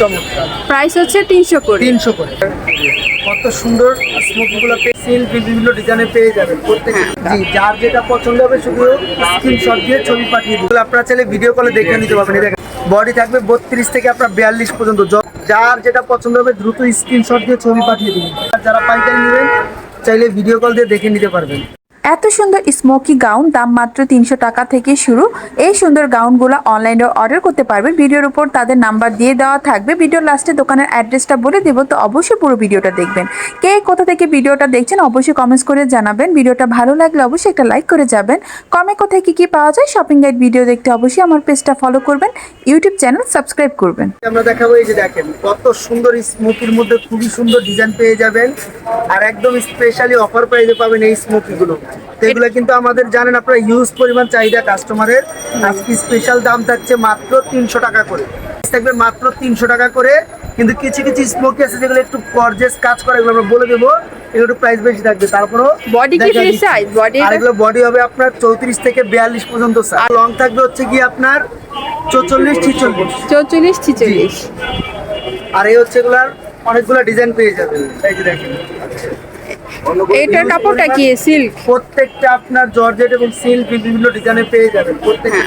চমৎকার। প্রাইস হচ্ছে তিনশো করে। তিনশো করে। কত সুন্দর স্মোকি গুলো সিল বিভিন্ন ডিজাইনে পেয়ে যাবেন প্রত্যেক। জি যার যেটা পছন্দ হবে শুধু স্ক্রিনশট দিয়ে ছবি পাঠিয়ে দিন। আপনারা চাইলে ভিডিও কলে দেখে নিতে পারবেন। দেখেন বডি থাকবে বত্রিশ থেকে আপনার বিয়াল্লিশ পর্যন্ত। যার যেটা পছন্দ হবে দ্রুত স্ক্রিনশট দিয়ে ছবি পাঠিয়ে দিন। আর যারা পাইকারি নেবেন চাইলে ভিডিও কল দিয়ে দেখে নিতে পারবেন। এত সুন্দর স্মোকি গাউন দাম মাত্র তিনশো টাকা থেকে শুরু। এই সুন্দর গাউনগুলো অনলাইনে অর্ডার করতে পারবেন ভিডিওর উপর তাদের নাম্বার দিয়ে দেওয়া থাকবে। ভিডিওর লাস্টে দোকানের অ্যাড্রেসটা বলে দেবো, তো অবশ্যই পুরো ভিডিওটা দেখবেন। কে কোথা থেকে ভিডিওটা দেখছেন, অবশ্যই কমেন্টস করে জানাবেন। ভিডিওটা ভালো লাগলে অবশ্যই একটা লাইক করে যাবেন। কমে কোথায় কি কি পাওয়া যায় শপিং গাইড ভিডিও দেখতে অবশ্যই আমার পেজটা ফলো করবেন। ইউটিউব চ্যানেল সাবস্ক্রাইব করবেন। আমরা দেখাবো এই যে দেখেন, কত সুন্দর স্মোকির মধ্যে খুবই সুন্দর ডিজাইন পেয়ে যাবেন। আর একদম স্পেশালি অফার প্রাইজে পাবেন এই স্মোকি গুলো তো এগুলো কিন্তু আমাদের জানেন আপনারা ইউজ পরিমাণ চাহিদা কাস্টমারের আজকে স্পেশাল দাম থাকছে মাত্র তিনশো টাকা করে। থাকবে মাত্র তিনশো টাকা করে। কিন্তু কিছু কিছু স্মোকি আছে যেগুলো একটু গর্জেস কাজ করে এগুলো আমরা বলে দেবো। এগুলো একটু প্রাইস বেশি থাকবে। তারপরেও Body কি দিচ্ছি। size? Body আর এগুলো বডি হবে আপনার চৌত্রিশ থেকে বিয়াল্লিশ পর্যন্ত আর লং থাকবে হচ্ছে কি আপনার চৌচল্লিশ ছিচল্লিশ। চৌচল্লিশ ছিচল্লিশ। আর এই হচ্ছে এগুলার অনেকগুলো ডিজাইন পেয়ে যাবেন। এই যে দেখেন। এটার কাপড়টা কি? সিল্ক? প্রত্যেকটা আপনার জর্জেট এবং সিল্ক বিভিন্ন ডিজাইনে পেয়ে যাবেন। প্রত্যেকটা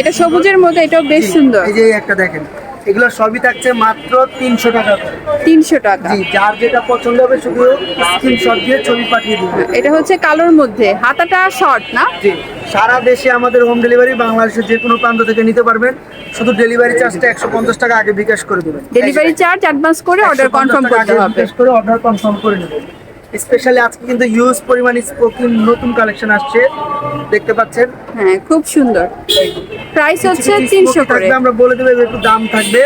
এটা সবুজের মধ্যে এটাও বেশ সুন্দর। এই যে একটা দেখেন এগুলো সবই থাকছে মাত্র তিনশো টাকা তিনশো টাকা। জি যার যেটা পছন্দ হবে শুধু স্ক্রিনশট দিয়ে ছবি পাঠিয়ে দিবেন। এটা হচ্ছে কালোর মধ্যে। হাতাটা শর্ট না? জি সারা দেশে আমাদের হোম ডেলিভারি বাংলাদেশের যে কোনো প্রান্ত থেকে নিতে পারবেন। শুধু ডেলিভারি চার্জটা একশো পঞ্চাশ টাকা আগে বিকাশ করে দেবেন। ডেলিভারি চার্জ অ্যাডভান্স করে অর্ডার কনফার্ম করতে আগে হবে। করে অর্ডার কনফার্ম করে নেবেন। স্পেশালি আজকে কিন্তু ইউজ পরিমাণ স্পোকিং নতুন কালেকশন আসছে। দেখতে পাচ্ছেন? হ্যাঁ খুব সুন্দর। প্রাইস হচ্ছে কিছু কিছু তিনশো smoky করে। থাকবে, আমরা বলে দেবো একটু দাম থাকবে।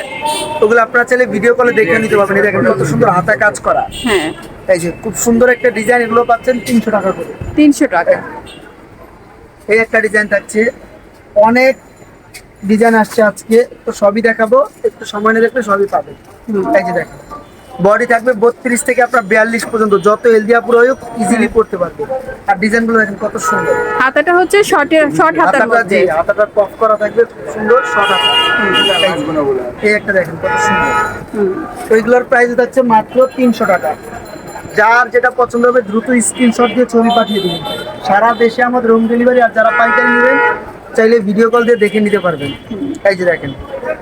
ওগুলো আপনারা চাইলে ভিডিও কলে দেখে নিতে পারবেন। এই দেখেন কত সুন্দর হাতা কাজ করা। হ্যাঁ। এই যে খুব সুন্দর একটা ডিজাইন এগুলো পাচ্ছেন তিনশো টাকা করে। তিনশো টাকা। এই একটা ডিজাইন থাকছে। অনেক ডিজাইন আসছে আজকে। তো সবই দেখাবো। একটু সময় নিয়ে দেখলে সবই পাবে এই যে দেখেন। বডি থাকবে বত্রিশ থেকে আপনার বিয়াল্লিশ পর্যন্ত। যত হেলদিয়া পুরো হোক ইজিলি পড়তে পারবে। আর ডিজাইনগুলো দেখেন কত সুন্দর। হাতাটা হচ্ছে শর্টের শর্ট হাতার মধ্যে। হাতাটা পফ করা থাকবে সুন্দর শর্ট হাতা। এই একটা দেখেন কত সুন্দর। এগুলোর প্রাইস হচ্ছে মাত্র তিনশো টাকা। যার যেটা পছন্দ হবে দ্রুত স্ক্রিনশট দিয়ে ছবি পাঠিয়ে দিন সারা দেশে আমাদের হোম ডেলিভারি আর যারা পাইকারি নেবেন চাইলে ভিডিও কল দিয়ে দেখে নিতে পারবেন। এই যে দেখেন।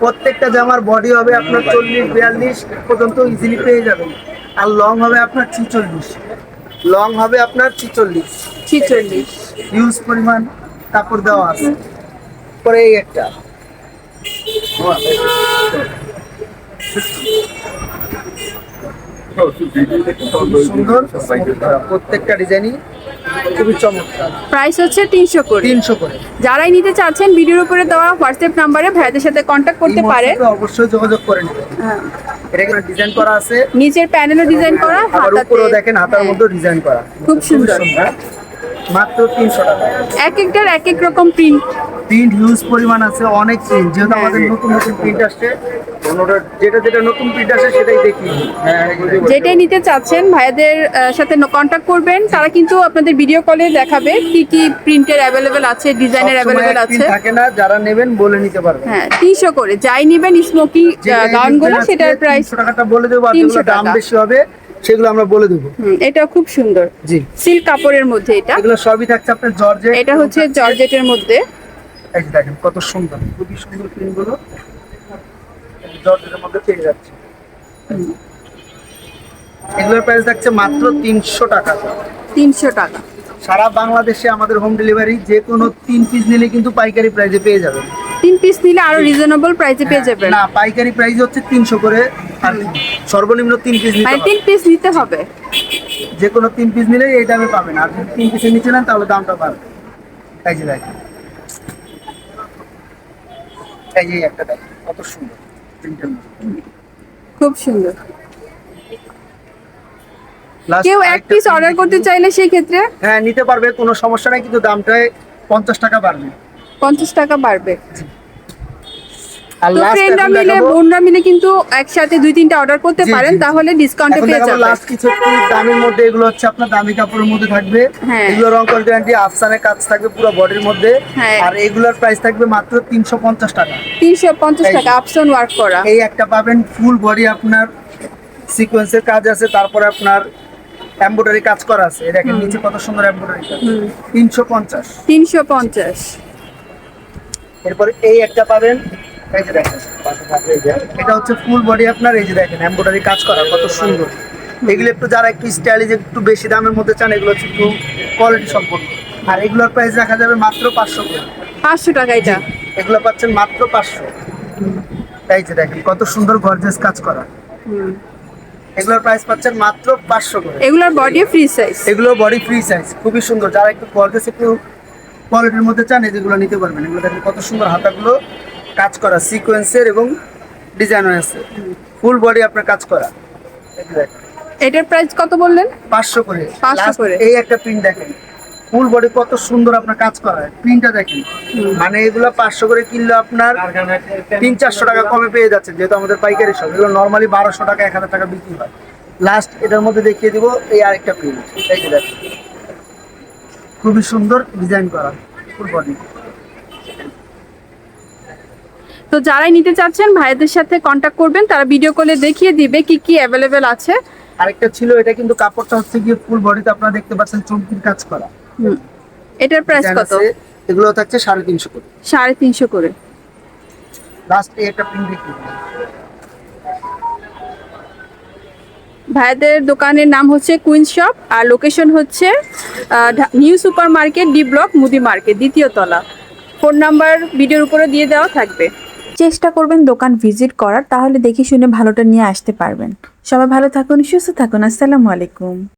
প্রত্যেকটা জামার বডি হবে আপনার চল্লিশ বিয়াল্লিশ পর্যন্ত ইজিলি পেয়ে যাবেন। আর লং হবে আপনার ছিচল্লিশ। লং হবে আপনার ছিচল্লিশ। ছিচল্লিশ। হিউজ পরিমাণ কাপড় দেওয়া আছে। পরে এই একটা। সুন্দর। প্রত্যেকটা ডিজাইনই খুবই চমৎকার। প্রাইস হচ্ছে তিনশো করে। তিনশো করে। যারাই নিতে চাচ্ছেন ভিডিওর উপরে দেওয়া হোয়াটসঅ্যাপ নাম্বারে ভাইদের সাথে কন্ট্যাক্ট করতে পারে। অবশ্যই যোগাযোগ করে নেবেন। হ্যাঁ। ডিজাইন করা আছে। নিচের প্যানেলও ডিজাইন করা হাতাতে দেখেন হাতার। মধ্যে ডিজাইন করা। খুব সুন্দর। মাত্র তিনশো টাকা। এক একটার এক এক রকম প্রিন্ট প্রিন্ট হিউজ পরিমাণ আছে অনেক প্রিন্ট যেহেতু হ্যাঁ। আমাদের নতুন নতুন প্রিন্ট আসছে যেটা যেটা নতুন প্রিন্ট আসে সেটাই দেখি। হ্যাঁ যেটাই নিতে চাচ্ছেন ভাইয়াদের সাথে কন্ট্যাক্ট করবেন। তারা কিন্তু আপনাদের ভিডিও কলে দেখাবে কি কি প্রিন্টের অ্যাভেলেবেল আছে ডিজাইনের অ্যাভেলেবেল আছে। থাকে না যারা নেবেন বলে নিতে পারবেন। হ্যাঁ তিনশো করে। যাই নেবেন স্মোকি গাউনগুলো সেটার প্রাইস 300 টাকাটা বলে দেবো আর 300 যেগুলো দাম। বেশি হবে সেগুলো আমরা বলে দেবো। এটা খুব সুন্দর। জি। সিল্ক কাপড়ের মধ্যে এটা। এগুলো সবই থাকছে আপনার জর্জেট এটা হচ্ছে জর্জেটের মধ্যে। এই যে দেখেন কত সুন্দর খুবই সুন্দর প্রিন্টগুলো জর্জেটের মধ্যে পেয়ে যাচ্ছে। এগুলোর প্রাইস থাকছে মাত্র তিনশো টাকা। তিনশো টাকা। সারা বাংলাদেশে আমাদের হোম ডেলিভারি যে কোনো তিন পিস নিলে কিন্তু পাইকারি প্রাইসে পেয়ে যাবেন। তিন পিস নিলে আরও রিজনেবল প্রাইসে পেয়ে যাবেন। না পাইকারি প্রাইস হচ্ছে তিনশো করে। আর সর্বনিম্ন তিন পিস নিতে মানে হবে। তিন পিস নিতে হবে। যে কোনো তিন পিস নিলে এই দামে পাবেন। আর যদি তিন পিসের নিচে নেন তাহলে দামটা বাড়বে। এই যে দেখেন। এই যে একটা দেখেন কত সুন্দর। মধ্যে। খুব সুন্দর। কেউ এক পিস অর্ডার করতে চাইলে সেই ক্ষেত্রে হ্যাঁ নিতে পারবে কোনো সমস্যা নাই কিন্তু দামটায় পঞ্চাশ টাকা বাড়বে। পঞ্চাশ টাকা বাড়বে। তো ফ্রেন্ডরা মিলে বোনরা মিলে কিন্তু একসাথে দুই তিনটা অর্ডার করতে পারেন জি, জি। তাহলে ডিসকাউন্টে পেয়ে যাবেন। লাস্ট কিছু দামের মধ্যে এগুলো হচ্ছে আপনার দামি কাপড়ের মধ্যে থাকবে। হ্যাঁ। এগুলো রং কল গ্যারান্টি আফসানের কাজ থাকবে পুরো বডির মধ্যে। হ্যাঁ। আর এগুলোর প্রাইস থাকবে মাত্র তিনশো পঞ্চাশ টাকা। তিনশো পঞ্চাশ এই যে। টাকা আপসন ওয়ার্ক করা। এই একটা পাবেন ফুল বডি আপনার সিকোয়েন্সের কাজ আছে তারপরে আপনার এমব্রয়ডারি কাজ করা আছে। দেখেন নিচে কত সুন্দর এমব্রয়ডারি কাজ। তিনশো পঞ্চাশ। তিনশো পঞ্চাশ। এরপরে এই একটা পাবেন এই যে দেখেন এটা হচ্ছে ফুল বডি আপনার এই যে দেখেন এমব্রয়ডারি কাজ করা কত সুন্দর। এগুলো একটু যারা একটু স্টাইলিশ একটু বেশি দামের মধ্যে চান এগুলো হচ্ছে একটু কোয়ালিটি সম্পন্ন। আর এগুলোর প্রাইস রাখা যাবে মাত্র পাঁচশো পাঁচশো টাকা এটা। এগুলো পাচ্ছেন মাত্র পাঁচশো। এই যে দেখেন কত সুন্দর গর্জেস কাজ করা। এগুলোর প্রাইস পাচ্ছেন মাত্র পাঁচশো করে এগুলোর বডি ফ্রি সাইজ এগুলো বডি ফ্রি সাইজ খুবই সুন্দর। যারা একটু গর্জেস একটু কোয়ালিটির মধ্যে চান যেগুলো নিতে পারবেন। এগুলো দেখেন কত সুন্দর হাতাগুলো কাজ করা সিকোয়েন্সের এবং ডিজাইন আছে। ফুল বডি আপনার কাজ করা। এটার প্রাইস কত বললেন? পাঁচশো করে। 500 Last করে। এই একটা প্রিন্ট দেখেন। ফুল বডি কত সুন্দর আপনার কাজ করা। প্রিন্টটা দেখেন। মানে এগুলো পাঁচশো করে কিনলে আপনার তিন চারশো টাকা কমে পেয়ে যাচ্ছে যেহেতু আমাদের পাইকারি সব এগুলো নর্মালি বারোশো টাকা এক হাজার টাকা বিক্রি হয়। লাস্ট এটার মধ্যে দেখিয়ে দিব এই আরেকটা প্রিন্ট এই দেখেন। খুবই সুন্দর ডিজাইন করা ফুল বডি তো যারাই নিতে চাচ্ছেন ভাইদের সাথে কন্ট্যাক্ট করবেন তারা ভিডিও কলে দেখিয়ে দিবে কি কি অ্যাভেলেবেল আছে। আরেকটা ছিল এটা কিন্তু কাপড়টা হচ্ছে গিয়ে ফুল বডিতে আপনারা দেখতে পাচ্ছেন চমকির কাজ করা। হুম। এটার প্রাইস কত? এগুলো থাকছে সাড়ে তিনশো করে। সাড়ে তিনশো করে। লাস্ট একটা প্রিন্ট দেখিয়ে ভাইদের দোকানের নাম হচ্ছে কুইন শপ আর লোকেশন হচ্ছে new super market D block মুদি মার্কেট, দ্বিতীয় তলা। ফোন নাম্বার ভিডিওর উপরে দিয়ে দেওয়া থাকবে। চেষ্টা করবেন দোকান ভিজিট করার, তাহলে দেখে শুনে ভালোটা নিয়ে আসতে পারবেন। সবাই ভালো থাকুন, সুস্থ থাকুন। আসসালামু আলাইকুম।